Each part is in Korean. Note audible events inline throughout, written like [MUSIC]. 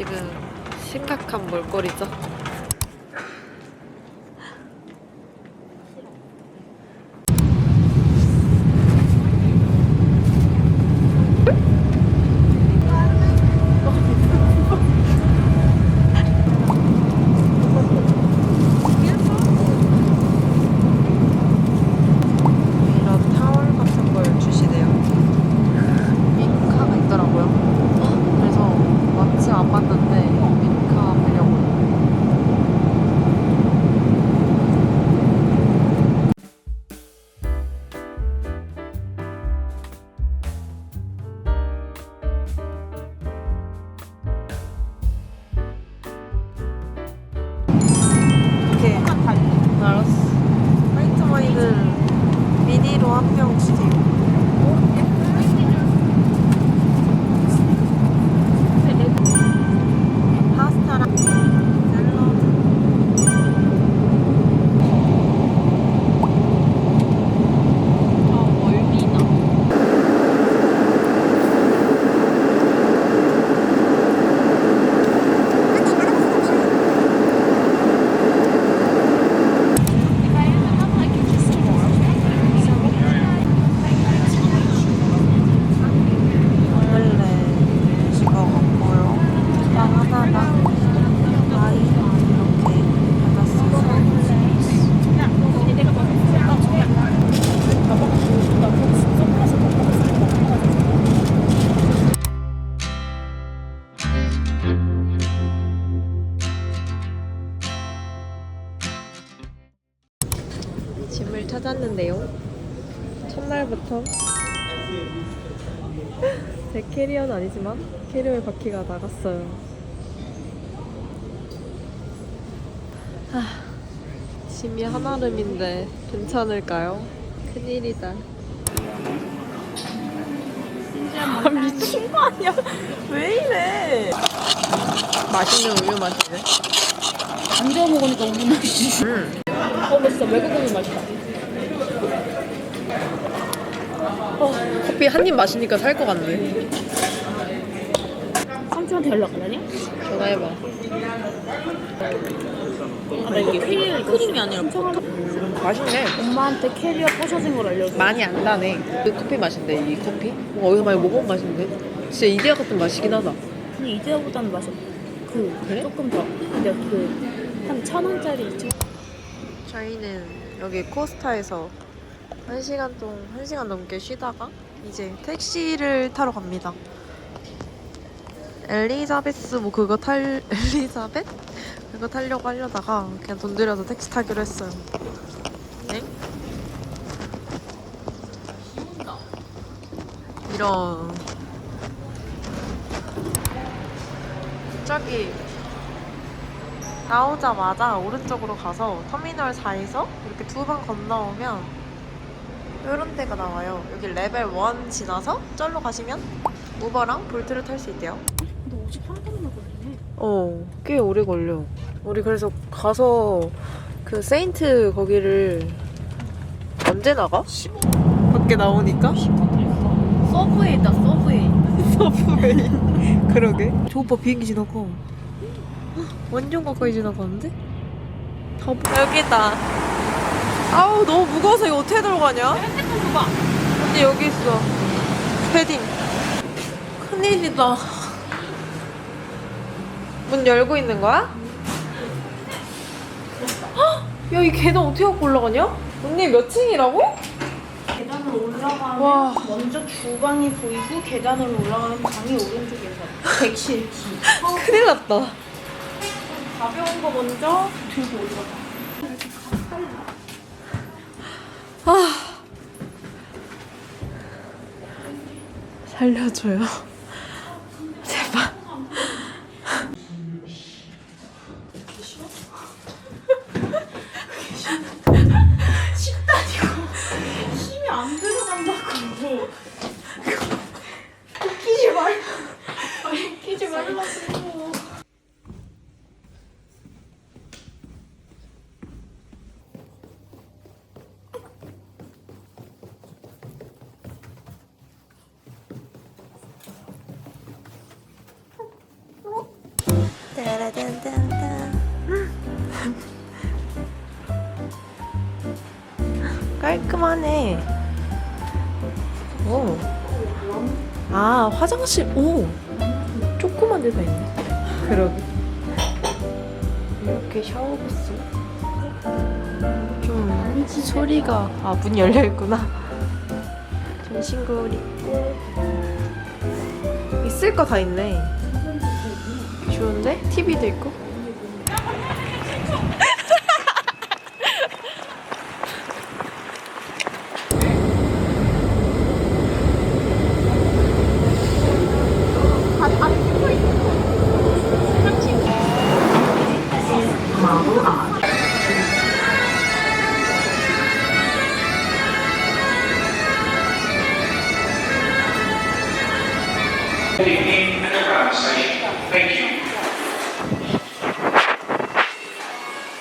지금 심각한 몰골이죠. 아니지만 캐리어의 바퀴가 나갔어요. 하, 짐이 한아름인데 괜찮을까요? 큰일이다. 아, 미친 거 아니야? 왜 이래? 맛있는 우유 맛이네. 안 데워 먹으니까 우유 맛이. 음. 어, 진짜 외국 우유 맛있다. 어, 커피 한 입 마시니까 살 것 같네. 삼촌한테 연락 안 하냐? 전화해봐. 아, 나 이게 캐리어 크림이 아니라 포카. 음, 맛있네. 엄마한테 캐리어 부셔진 걸 알려줘. 많이 안 나네. 그 커피 맛인데 이 커피? 뭐 어디서 많이 먹어본 맛인데? 진짜 이데아 같은 맛이긴 하다. 근데 이데아보다는 맛이 그 그래? 조금 더. 근데 그한 천 원짜리 이천. 저희는 여기 코스타에서 1시간 동 1시간 넘게 쉬다가 이제 택시를 타러 갑니다. 엘리자베스 뭐 그거 탈 [LAUGHS] 엘리자벳? 그거 타려고 하려다가 그냥 돈 들여서 택시 타기로 했어요. 네? 이런 저기 나오자마자 오른쪽으로 가서 터미널 4에서 이렇게 두 번 건너오면 이런 데가 나와요. 여기 레벨 1 지나서 절로 가시면 우버랑 볼트를 탈 수 있대요. 근데 53분이나 걸리네. 어, 꽤 오래 걸려. 우리 그래서 가서 그 세인트 거기를 언제 나가? 밖에 나오니까? 서브웨이 있다, 서브웨이. [LAUGHS] 서브웨이. 그러게. 저 오빠 비행기 지나가. 완전 가까이 지나가는데? 다 여기다. 아우 너무 무거워서 이거 어떻게 들어가냐? 핸드폰 줘봐. 언니 여기 있어. 패딩. 큰일이다. 문 열고 있는 거야? 헉! 야, 이 계단 어떻게 갖고 올라가냐? 언니 몇 층이라고? 계단을 올라가면 와. 먼저 주방이 보이고 계단을 올라가면 방이 오른쪽에서 객실 D. 큰일 났다. 가벼운 거 먼저 들고 올라가. 아. 살려줘요. 제발. 깔끔하네. 오. 아, 화장실, 오. 소리가, 아, 문 열려 있구나. 전신거울 있고. 있을 거 다 있네. 좋은데? TV도 있고.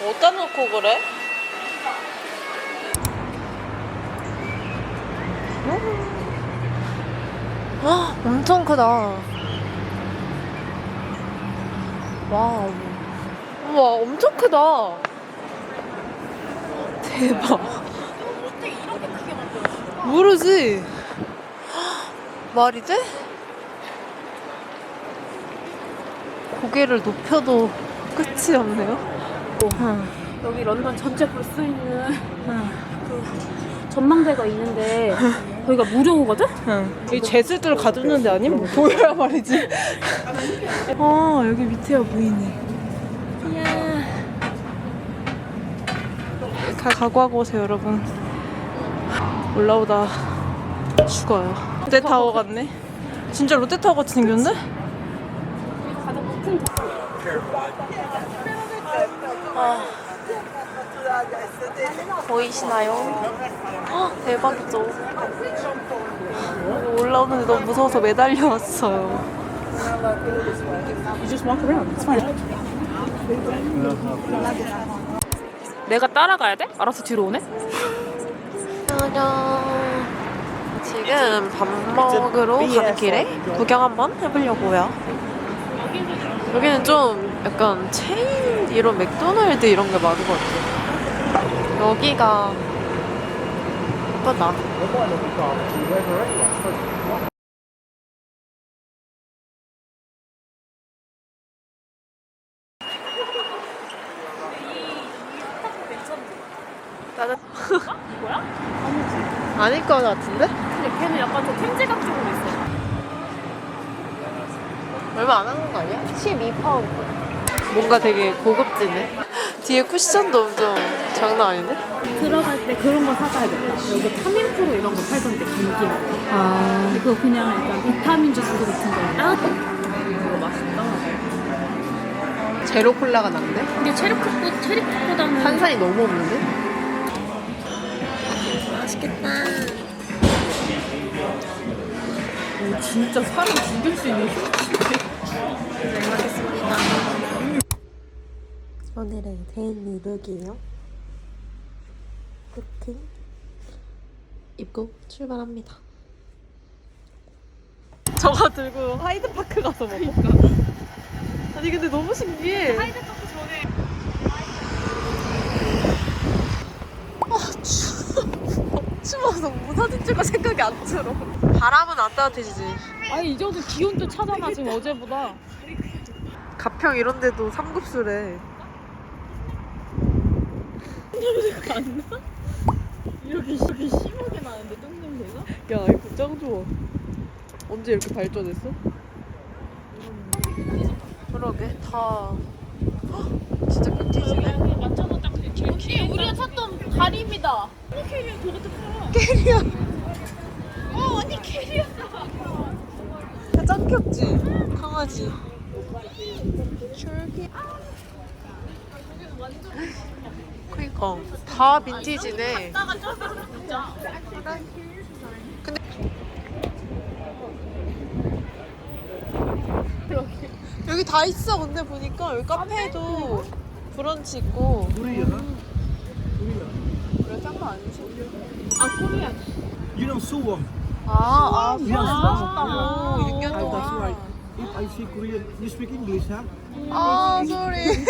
어디다 놓고 그래? 아, 엄청 크다. 와우. 우와, 엄청 크다. 대박. 모르지? 말이 돼? 고개를 높여도 끝이 없네요. 응. 여기 런던 전체 볼 수 있는 응. 전망대가 있는데 거기가 무료거든? 응. 이 재즈들 가두는 데 아님? [LAUGHS] 뭐 보여야 말이지. 아 [LAUGHS] 여기 밑에가 보이네. 가, 각오하고 오세요 여러분. 올라오다 죽어요. 롯데타워 같네. 진짜 롯데타워 같이 생겼는데? 아. 보이시나요? 헉, 대박이죠. 올라오는데 너무 무서워서 매달려 왔어요. 내가 따라가야 돼? 알아서 뒤로 오네? 지금 밥 먹으러 가는 길에 구경 한번 해보려고요. 여기는 좀 약간 체인 이런 맥도날드 이런 게 많은 것 같아요. 여기가 예쁘다. 나는 이거야? 아닐 것 같은데? 근데 걔는 약간 좀 템질감 쪽으로 있어. 얼마 안 하는 거 아니야? 12파운드. 뭔가 되게 고급지네. 뒤에 쿠션도 엄청 장난 아닌데? 들어갈 때 그런 거 사가야겠다. 여기 타민 프로 이런 거 팔던데 감기. 아. 그거 그냥 약간 비타민 주스 같은 거야. 이거 맛있다. 제로 콜라가 난데? 근데 체리컵보 체리컵보다는 탄산이 너무 없는데? 맛있겠다. 오, 진짜 사람 죽일 수 있는 잘 먹겠습니다. 오늘의 데일리 룩이에요. 이렇게 입고 출발합니다. 저거 들고 하이드파크 가서 먹을까? 아니 근데 너무 신기해. 하이드파크 전에 아 추워. 추워서 뭐 사진 찍을 생각이 안 들어. 바람은 안 따뜻해지지. 아니 이 정도 기온도 차잖아 지금 어제보다. 가평 이런 데도 삼급수래. 이렇게 이렇게 심하게 나는데 똥 냄새가? 야, 이거 짱 좋아. 언제 이렇게 발전했어? 그러게, 다. 헉, 진짜 딱 이렇게. 언니 우리가 찾던 다리입니다. 어 캐리어 저것도 팔아. 캐리어. 어 언니 캐리어. 야, 짱 귀엽지? 강아지. 쫄기. 그니까, 다 빈티지네. 근데. 여기 다 있어, 근데 보니까. 여기 카페도 브런치 있고. 그래, 짠거 아니지? 아 코리아. You know Suwon? 아, 아, 그냥 수학 수학. 썼다고. 6년 아, 동안. that's right. if I see Korean, you speak English, huh? 아, 소리.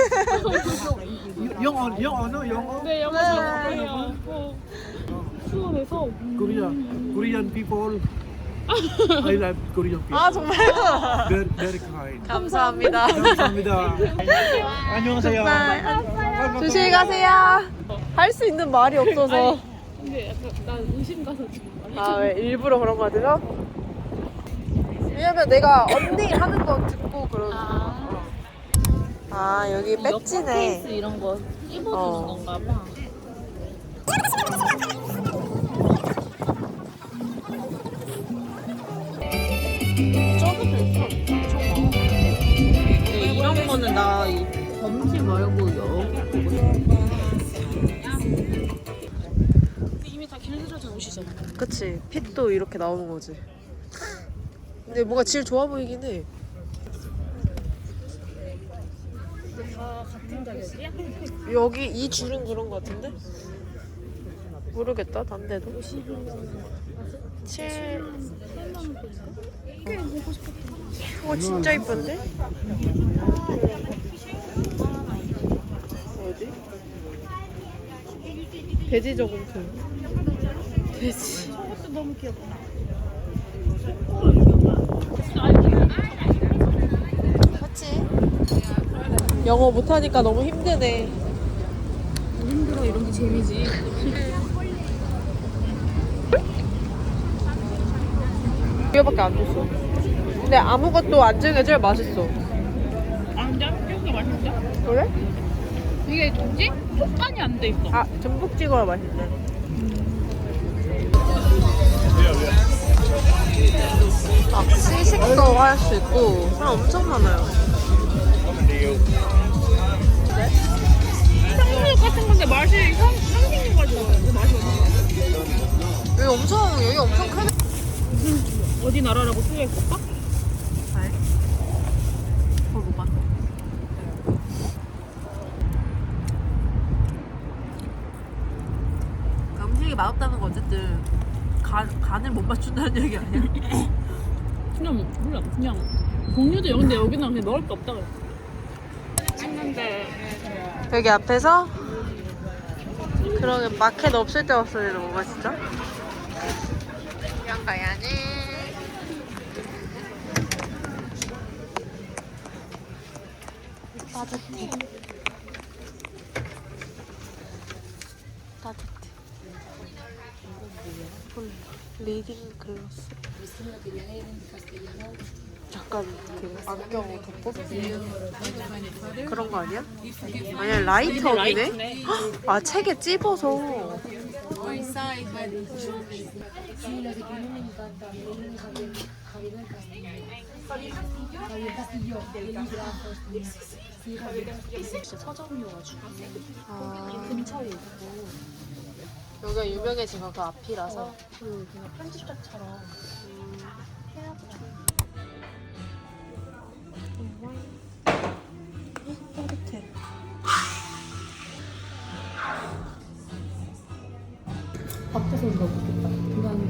[LAUGHS] [LAUGHS] No young or 네, 영어 잘해요. 어, 수원에서 Korea, Korean people. I love Korean people. 아, 정말요? Very very kind. 감사합니다. 감사합니다. 안녕하세요. 조심히 가세요. 할 수 있는 말이 없어서. 근데 약간 난 의심 가서 지금 아, 왜 일부러 그런 거 같아서? 왜냐면 내가 언니 하는 거 듣고 그런 아, 아 여기 배지네. 이런 거 입어주는 어. 건가 봐. 저것도 있어. 근데 이런 거는 나 이 범시 말고 여기 보고 싶어. 이미 다 길들여진 옷이잖아. 그치. 핏도 이렇게 나오는 거지. 근데 뭔가 질 좋아 보이긴 해. 다 같은 가격이야? 여기 이 줄은 그런 거 같은데? 모르겠다, 단 데도. 7. 이게 보고 싶었던 와, 진짜 이쁜데? 어디? 돼지 저금통. 돼지. 것도 너무 귀엽다. 맞지? 영어 못하니까 너무 힘드네. 힘들어 이런 게 재미지. 이거밖에 안 줬어. 근데 아무것도 안 중에 제일 맛있어. 아 근데 이게 맛있다. 그래? 이게 뭐지? 폭간이 안 돼 있어. 아, 전복 찍어야 맛있네. 아, 시식도 할 수 있고 사람 엄청 많아요. 탕수육 같은 건데 맛이 상, 상생겨가지고 그 맛이 없어. 여기 엄청 여기 엄청 크네. 어디 나라라고 쓰여 있을까? 그걸 못 봤어. 그러니까 음식이 맛없다는 건 어쨌든 간, 간을 못 맞춘다는 얘기 아니야? 그냥 몰라 그냥 종류도 여기인데 여기는 그냥 먹을 게 없다. 했는데 여기 앞에서 그러게 마켓 없을 때 왔어야 되는 건가 진짜? 그냥 가야지 따뜻해 따뜻해 리딩 글라스 잠깐 그 안경 덮어? 그런 거 아니야? 아니야 라이터기네? 아 책에 찝어서. 진짜 서점이어가지고. 아, 근처에 있고. 여기가 유명해진 건그 앞이라서. 그 그냥 편집자처럼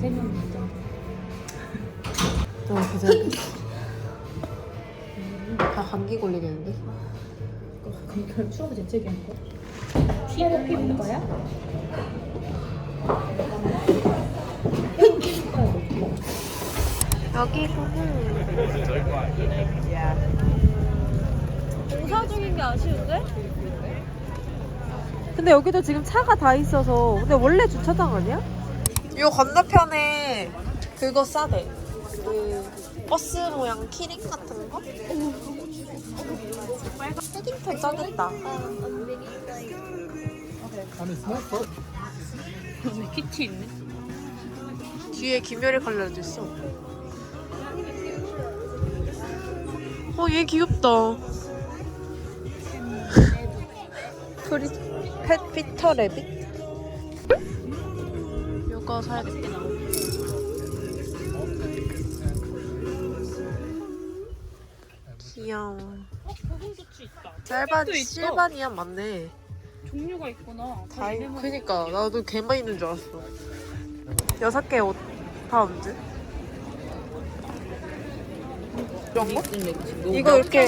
세명 진짜 어 괜찮네 다 감기 걸리겠는데? 그럼 추억 재채기 한 거? 피부 피부 거야? 여기구나 공사 중인 게 아쉬운데? 근데 여기도 지금 차가 다 있어서 근데 원래 주차장 아니야? 요 건너편에 그거 싸대. 그 버스 모양 키링 같은 거? 헤딩폰 짜겠다. 여기 키티 있네? 뒤에 김열이 컬러도 있어. 어 얘 귀엽다. [LAUGHS] 프리 펫 피터 레빗? 이 거 사야겠다 귀여워 어? 고슴도치 있다 셀반 도 있어. 실바니아 맞네 종류가 있구나 다 있, 그니까 나도 걔만 있는 줄 알았어 여섯 개 옷 다 언제? 이런 거? 이거 이렇게?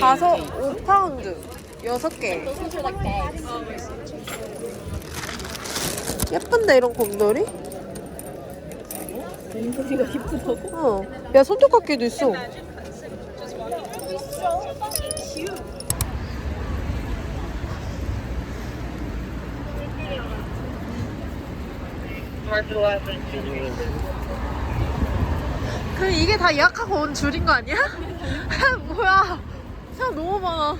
다섯, 5파운드. 여섯 개. 예쁜데, 이런 곰돌이? 곰돌이가 기쁘다고? 어. 야, 손톱깎이도 있어. 그럼 이게 다 예약하고 온 줄인 거 아니야? [LAUGHS] 뭐야? 사람 너무 많아.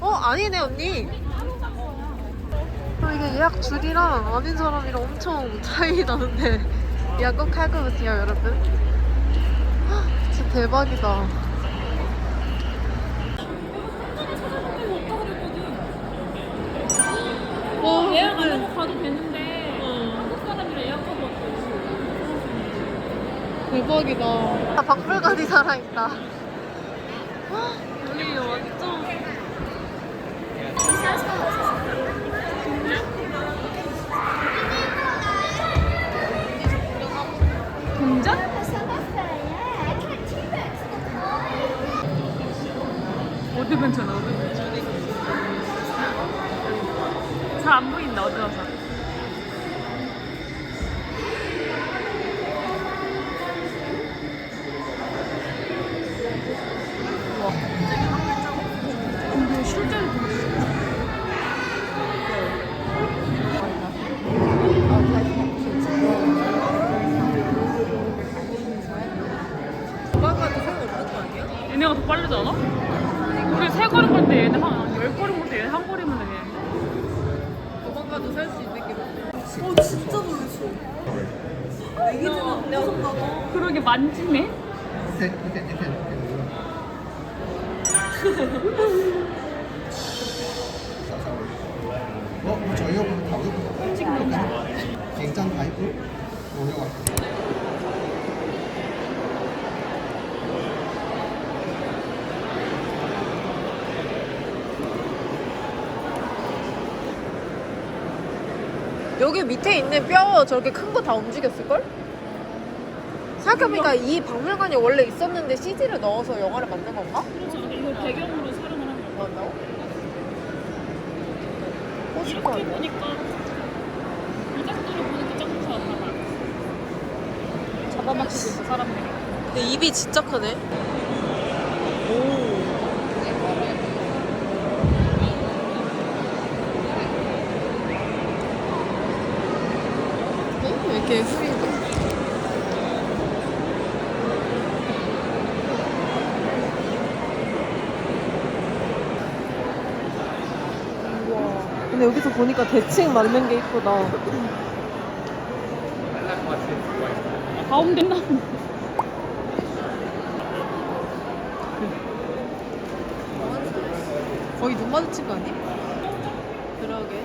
어, 아니네, 언니. 어, 이게 예약 줄이랑 아닌 사람이랑 엄청 차이 나는데 [LAUGHS] 예약 꼭할 거거든요, 여러분. 헉, 진짜 대박이다. 와, 예약 안 하고 가도 되는데 한국 사람이랑 예약하고 왔어요. 대박이다. 아, 박물관이 살아있다. 헉, 여기 완전. 동전? 어디 근 그러게 만지네? 어? 뭐 저희가 보면 다르고 굉장히 하이브 오려 같고 여기 밑에 있는 뼈 저렇게 큰 거 다 움직였을걸? 생각해보니까 이 박물관이 원래 있었는데 CG를 넣어서 영화를 만든 건가? 그렇죠. 이걸 배경으로 촬영을 한 거야. 맞나? 이렇게 아니야? 보니까 이 각도로 보니까 점프가 나가. 잡아먹히고 있어 사람들이. 근데 입이 진짜 크네. 오. 어? 왜 이렇게 흐리지? 우와. 근데 여기서 보니까 대칭 맞는 게 이쁘다. 가운데 나. 거의 눈 마주친 거 아니? 그러게.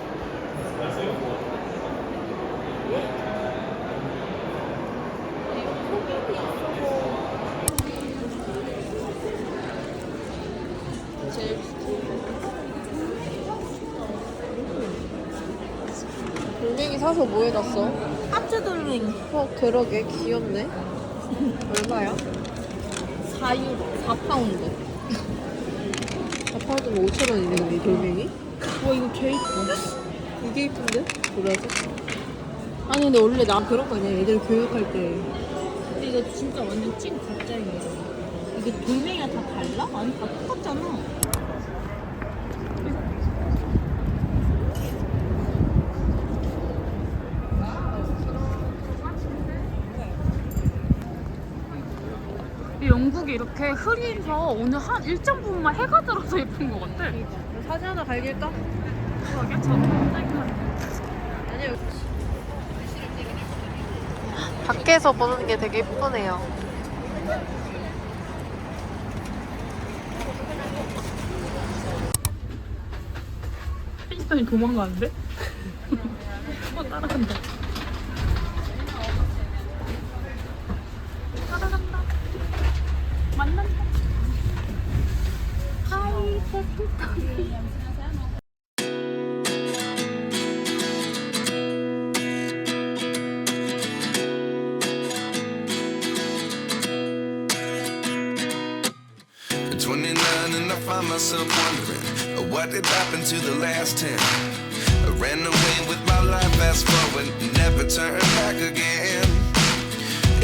제일 돌멩이 사서 뭐 해놨어? 하트 돌링 어 그러게 귀엽네 얼마야? 4유로 4파운드. 4파운드면 5천 원이네 근데 이 돌멩이? 와 이거 개 이뻐. 이게 이쁜데? 그래서? 아니 근데 원래 나 그런 거 아니야 애들 교육할 때 근데 이거 진짜 완전 찐 가짜예요. 이게 돌멩이가 다 달라? 아니 다 똑같잖아. 이 이렇게 흐리서 오늘 한 일정 부분만 해가 들어서 예쁜 것 같아. 사진 하나 갈길까? 그러게 저도 깜짝이야. 아니요 밖에서 보는 게 되게 예쁘네요 페이스턴이 도망가는데? [LAUGHS] 어. 따라간다.